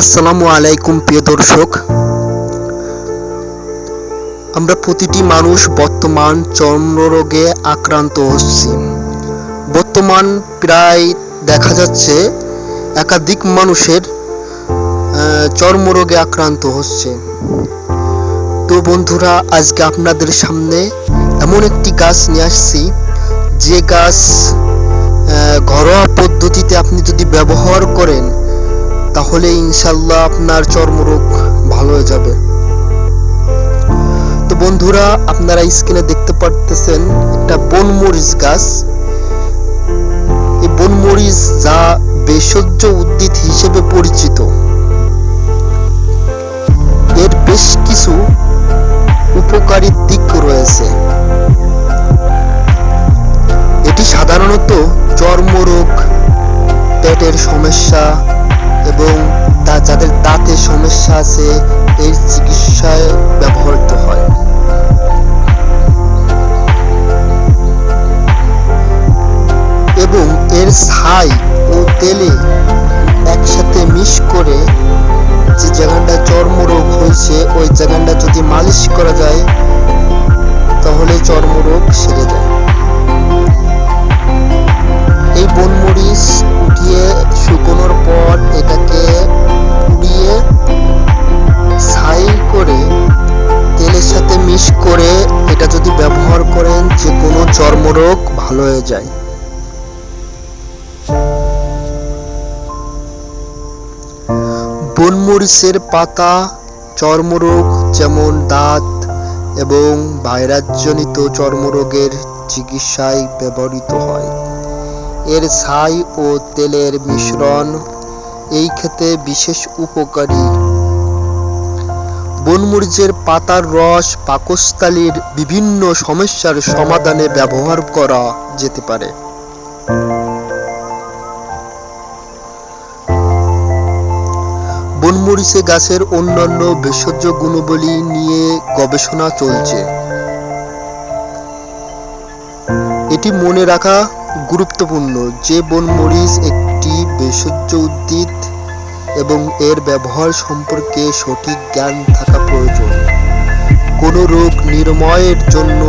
আসসালামু আলাইকুম, প্রিয় দর্শক। আমরা প্রতিটি মানুষ বর্তমান চর্মরোগে আক্রান্ত হচ্ছি। বর্তমান প্রায় দেখা যাচ্ছে একাধিক মানুষের চর্মরোগে আক্রান্ত হচ্ছে। তো বন্ধুরা, আজকে আপনাদের সামনে এমন একটি গাছ নিয়ে আসছি। যে গাছ ঘরোয়া পদ্ধতিতে আপনি যদি ব্যবহার করেন তাহলে ইনশাল্লাহ আপনার চর্মরোগ ভালো হয়ে যাবে। তো বন্ধুরা, আপনারা স্ক্রিনে দেখতে পারতেছেন একটা বনমরিচ গাছ। এই বনমরিচ যা ভেষজ উদ্ভিদ হিসেবে পরিচিত। এর বেশ কিছু উপকারী দিক রয়েছে। এটি সাধারণত চর্মরোগ, পেটের সমস্যা এবং তা যাদের দাঁতের সমস্যা আছে, এর চিকিৎসায় ব্যবহৃত হয়। এবং এর ছাই ও তেলে একসাথে মিশ করে যে জায়গাটা চর্মরোগ হয়েছে, ওই জায়গাটা যদি মালিশ করা যায়, তাহলে চর্মরোগ সেরে যায়। যদি ব্যবহার করেন যে কোনো চর্মরোগ ভালো হয়ে যায়। বনমরিচের পাতা, চর্মরোগ যেমন দাঁত এবং ভাইরাসজনিত চর্মরোগের চিকিৎসায় ব্যবহৃত হয়। এর ছাই ও তেলের মিশ্রণ এই ক্ষেত্রে বিশেষ উপকারী। বনমরিচের পাতার রস, পাকস্থলীর বিভিন্ন সমস্যার সমাধানে ব্যবহার করা যেতে পারে। বনমরিচে গাছের অন্যান্য ভেষজ গুণাবলী নিয়ে গবেষণা চলছে। এটি মনে রাখা গুরুত্বপূর্ণ যে বনমরিচ একটি ভেষজ উদ্ভিদ এবং এর ব্যবহার সম্পর্কে সঠিক জ্ঞান থাকা প্রয়োজন। কোনো রোগ নিরাময়ের জন্য